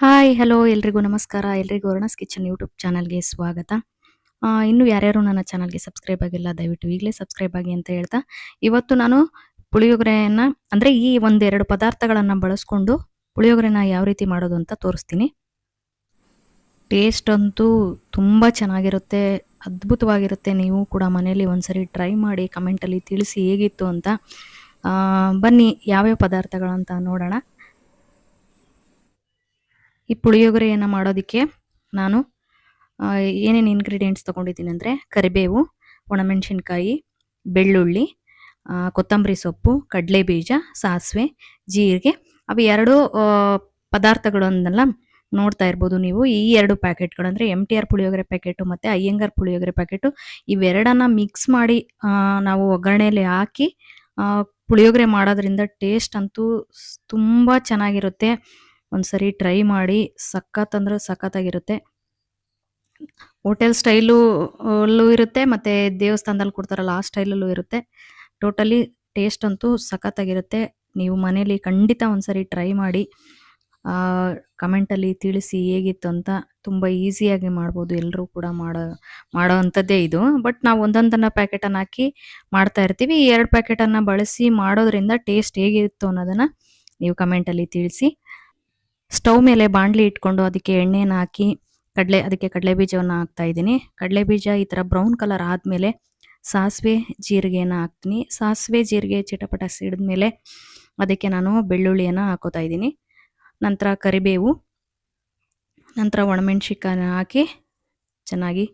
Hi, hello, ಎಲ್ರಿಗೂ ನಮಸ್ಕಾರ. ಎಲ್ರಿಗೂ ವರ್ಣಸ್ ಕಿಚನ್ ಯೂಟ್ಯೂಬ್ ಚಾನಲ್ಗೆ ಸ್ವಾಗತ. ಇನ್ನೂ ಯಾರ್ಯಾರು ನನ್ನ ಚಾನಲ್ಗೆ ಸಬ್ಸ್ಕ್ರೈಬ್ ಆಗಿಲ್ಲ, ದಯವಿಟ್ಟು ಈಗಲೇ ಸಬ್ಸ್ಕ್ರೈಬ್ ಆಗಿ ಅಂತ ಹೇಳ್ತಾ. ಇವತ್ತು ನಾನು ಪುಳಿಯೋಗರೆಯನ್ನು, ಅಂದರೆ ಈ ಒಂದೆರಡು ಪದಾರ್ಥಗಳನ್ನು ಬಳಸ್ಕೊಂಡು ಪುಳಿಯೋಗರೆನ ಯಾವ ರೀತಿ ಮಾಡೋದು ಅಂತ ತೋರಿಸ್ತೀನಿ. ಟೇಸ್ಟ್ ಅಂತೂ ತುಂಬ ಚೆನ್ನಾಗಿರುತ್ತೆ, ಅದ್ಭುತವಾಗಿರುತ್ತೆ. ನೀವು ಕೂಡ ಮನೆಯಲ್ಲಿ ಒಂದ್ಸರಿ ಟ್ರೈ ಮಾಡಿ ಕಮೆಂಟಲ್ಲಿ ತಿಳಿಸಿ ಹೇಗಿತ್ತು ಅಂತ. ಬನ್ನಿ, ಯಾವ್ಯಾವ ಪದಾರ್ಥಗಳಂತ ನೋಡೋಣ. ಈ ಪುಳಿಯೋಗರೆಯನ್ನು ಮಾಡೋದಕ್ಕೆ ನಾನು ಏನೇನು ಇನ್ಗ್ರೀಡಿಯೆಂಟ್ಸ್ ತೊಗೊಂಡಿದ್ದೀನಿ ಅಂದರೆ ಕರಿಬೇವು, ಒಣಮೆಣಸಿನ್ಕಾಯಿ, ಬೆಳ್ಳುಳ್ಳಿ ಕೊತ್ತಂಬರಿ ಸೊಪ್ಪು ಕಡಲೆ ಬೀಜ ಸಾಸಿವೆ, ಜೀರಿಗೆ. ಅವು ಎರಡು ಪದಾರ್ಥಗಳನ್ನೆಲ್ಲ ನೋಡ್ತಾ ಇರ್ಬೋದು ನೀವು. ಈ ಎರಡು ಪ್ಯಾಕೆಟ್ಗಳು ಅಂದರೆ M T R puliyogare packet ಮತ್ತು ಅಯ್ಯಂಗಾರ್ ಪುಳಿಯೋಗರೆ ಪ್ಯಾಕೆಟು, ಇವೆರಡನ್ನ ಮಿಕ್ಸ್ ಮಾಡಿ ನಾವು ಒಗ್ಗರಣೆಯಲ್ಲಿ ಹಾಕಿ ಪುಳಿಯೋಗರೆ ಮಾಡೋದ್ರಿಂದ ಟೇಸ್ಟ್ ಅಂತೂ ತುಂಬ ಚೆನ್ನಾಗಿರುತ್ತೆ. ಒಂದ್ಸರಿ ಟ್ರೈ ಮಾಡಿ ಸಖತ್ ಅಂದ್ರೆ ಸಖತ್ತಾಗಿರುತ್ತೆ. ಹೋಟೆಲ್ ಸ್ಟೈಲು ಅಲ್ಲೂ ಇರುತ್ತೆ, ಮತ್ತೆ ದೇವಸ್ಥಾನದಲ್ಲಿ ಕೊಡ್ತಾರಲ್ಲ ಆ ಸ್ಟೈಲಲ್ಲೂ ಇರುತ್ತೆ. ಟೋಟಲಿ ಟೇಸ್ಟ್ ಅಂತೂ ಸಖತ್ತಾಗಿರುತ್ತೆ. ನೀವು ಮನೇಲಿ ಖಂಡಿತ ಒಂದ್ಸರಿ ಟ್ರೈ ಮಾಡಿ ಕಮೆಂಟಲ್ಲಿ ತಿಳಿಸಿ ಹೇಗಿತ್ತು ಅಂತ ತುಂಬ ಈಸಿಯಾಗಿ ಮಾಡ್ಬೋದು. ಎಲ್ಲರೂ ಕೂಡ ಮಾಡೋ ಮಾಡೋ ಅಂಥದ್ದೇ ಇದು. ಬಟ್ ನಾವು ಒಂದೊಂದನ್ನು ಪ್ಯಾಕೆಟನ್ನು ಹಾಕಿ ಮಾಡ್ತಾ ಇರ್ತೀವಿ. ಎರಡು ಪ್ಯಾಕೆಟನ್ನು ಬಳಸಿ ಮಾಡೋದ್ರಿಂದ ಟೇಸ್ಟ್ ಹೇಗಿತ್ತು ಅನ್ನೋದನ್ನು ನೀವು ಕಮೆಂಟಲ್ಲಿ ತಿಳಿಸಿ. ಸ್ಟವ್ ಮೇಲೆ ಬಾಣಲಿ ಇಟ್ಕೊಂಡು ಅದಕ್ಕೆ ಎಣ್ಣೆನ ಹಾಕಿ ಕಡಲೆ, ಅದಕ್ಕೆ ಕಡಲೆ ಬೀಜವನ್ನು ಹಾಕ್ತಾ ಇದ್ದೀನಿ. ಕಡಲೆ ಬೀಜ ಈ ಥರ ಬ್ರೌನ್ ಕಲರ್ ಆದಮೇಲೆ ಸಾಸಿವೆ ಜೀರಿಗೆನ ಹಾಕ್ತೀನಿ. ಸಾಸಿವೆ ಜೀರಿಗೆ ಚಿಟಪಟ ಸಿಡಿದ್ಮೇಲೆ ಅದಕ್ಕೆ ನಾನು ಬೆಳ್ಳುಳ್ಳಿಯನ್ನು ಹಾಕೋತಾ ಇದ್ದೀನಿ. ನಂತರ ಕರಿಬೇವು, ನಂತರ ಒಣಮೆಣ್ಸಿಕಾಯನ್ನ ಹಾಕಿ ಚೆನ್ನಾಗಿ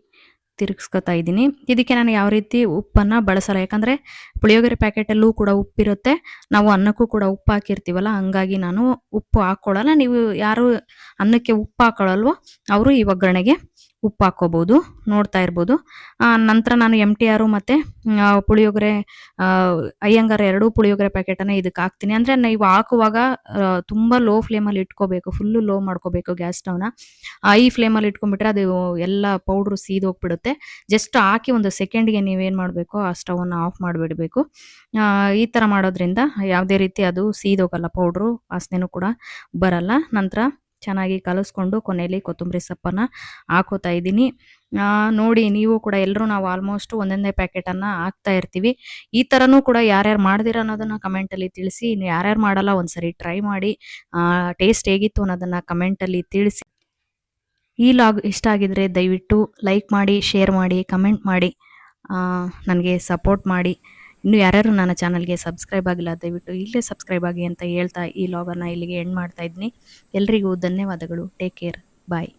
ತಿರುಗಿಸ್ಕೊತಾ ಇದ್ದೀನಿ. ಇದಕ್ಕೆ ನಾನು ಯಾವ ರೀತಿ ಉಪ್ಪನ್ನು ಬಳಸಲ್ಲ. ಯಾಕಂದರೆ ಪುಳಿಯೋಗರೆ ಪ್ಯಾಕೆಟಲ್ಲೂ ಕೂಡ ಉಪ್ಪಿರುತ್ತೆ. ನಾವು ಅನ್ನಕ್ಕೂ ಕೂಡ ಉಪ್ಪು ಹಾಕಿರ್ತೀವಲ್ಲ, ಹಂಗಾಗಿ ನಾನು ಉಪ್ಪು ಹಾಕ್ಕೊಳ್ಳಲ್ಲ ನೀವು ಯಾರು ಅನ್ನಕ್ಕೆ ಉಪ್ಪು ಹಾಕೊಳ್ಳಲ್ವೋ, ಅವರು ಈ ಒಗ್ಗರಣೆಗೆ ಉಪ್ಪು ಹಾಕೋಬೋದು ನೋಡ್ತಾ ಇರ್ಬೋದು. ನಂತರ ನಾನು ಎಂ ಟಿ ಆರು ಮತ್ತು ಪುಳಿಯೋಗರೆ ಅಯ್ಯಂಗಾರ ಎರಡೂ ಪುಳಿಯೋಗರೆ ಪ್ಯಾಕೆಟನ್ನು ಇದಕ್ಕೆ ಹಾಕ್ತೀನಿ. ಅಂದರೆ ನೀವು ಹಾಕುವಾಗ ತುಂಬ ಲೋ ಫ್ಲೇಮಲ್ಲಿ ಇಟ್ಕೋಬೇಕು ಫುಲ್ಲು ಲೋ ಮಾಡ್ಕೋಬೇಕು ಗ್ಯಾಸ್ ಸ್ಟವ್ನ ಐ ಫ್ಲೇಮಲ್ಲಿ ಇಟ್ಕೊಂಡ್ಬಿಟ್ರೆ ಅದು ಎಲ್ಲ ಪೌಡ್ರು ಸೀದೋಗ್ಬಿಡುತ್ತೆ ಜಸ್ಟ್ ಹಾಕಿ ಒಂದು ಸೆಕೆಂಡ್ಗೆ ನೀವೇನು ಮಾಡಬೇಕು, ಆ ಸ್ಟವನ್ನು ಆಫ್ ಮಾಡಿಬಿಡಬೇಕು. ಈ ಥರ ಮಾಡೋದ್ರಿಂದ ಯಾವುದೇ ರೀತಿ ಅದು ಸೀದೋಗಲ್ಲ ಪೌಡ್ರು ವಾಸನೆನೂ ಕೂಡ ಬರಲ್ಲ. ನಂತರ ಚೆನ್ನಾಗಿ ಕಲಿಸ್ಕೊಂಡು ಕೊನೆಯಲ್ಲಿ ಕೊತ್ತಂಬರಿ ಸೊಪ್ಪನ್ನು ಹಾಕೋತಾ ಇದ್ದೀನಿ. ನೋಡಿ ನೀವು ಕೂಡ ಎಲ್ಲರೂ ನಾವು ಆಲ್ಮೋಸ್ಟ್ ಒಂದೊಂದೇ ಪ್ಯಾಕೆಟನ್ನು ಹಾಕ್ತಾ ಇರ್ತೀವಿ. ಈ ಥರನೂ ಕೂಡ ಯಾರ್ಯಾರು ಮಾಡ್ದಿರ ಅನ್ನೋದನ್ನು ಕಮೆಂಟಲ್ಲಿ ತಿಳಿಸಿ, ಇನ್ನು ಯಾರ್ಯಾರು ಮಾಡಲ್ಲ ಒಂದ್ಸರಿ ಟ್ರೈ ಮಾಡಿ ಟೇಸ್ಟ್ ಹೇಗಿತ್ತು ಅನ್ನೋದನ್ನು ಕಮೆಂಟಲ್ಲಿ ತಿಳಿಸಿ. ಈ ಲಾಗ್ ಇಷ್ಟ ಆಗಿದ್ರೆ ದಯವಿಟ್ಟು ಲೈಕ್ ಮಾಡಿ ಶೇರ್ ಮಾಡಿ ಕಮೆಂಟ್ ಮಾಡಿ. ನನಗೆ ಸಪೋರ್ಟ್ ಮಾಡಿ. ಇನ್ನು ಯಾರು ನನ್ನ ಚಾನಲ್ಗೆ ಸಬ್ಸ್ಕ್ರೈಬ್ ಆಗಿಲ್ಲ, ದಯವಿಟ್ಟು ಇಲ್ಲೇ ಸಬ್ಸ್ಕ್ರೈಬ್ ಆಗಿ ಅಂತ ಹೇಳ್ತಾ ಈ ಲಾಗನ್ನು ಇಲ್ಲಿಗೆ ಎಂಡ್ ಮಾಡ್ತಾ ಇದ್ದೀನಿ. ಎಲ್ರಿಗೂ ಧನ್ಯವಾದಗಳು. Take care bye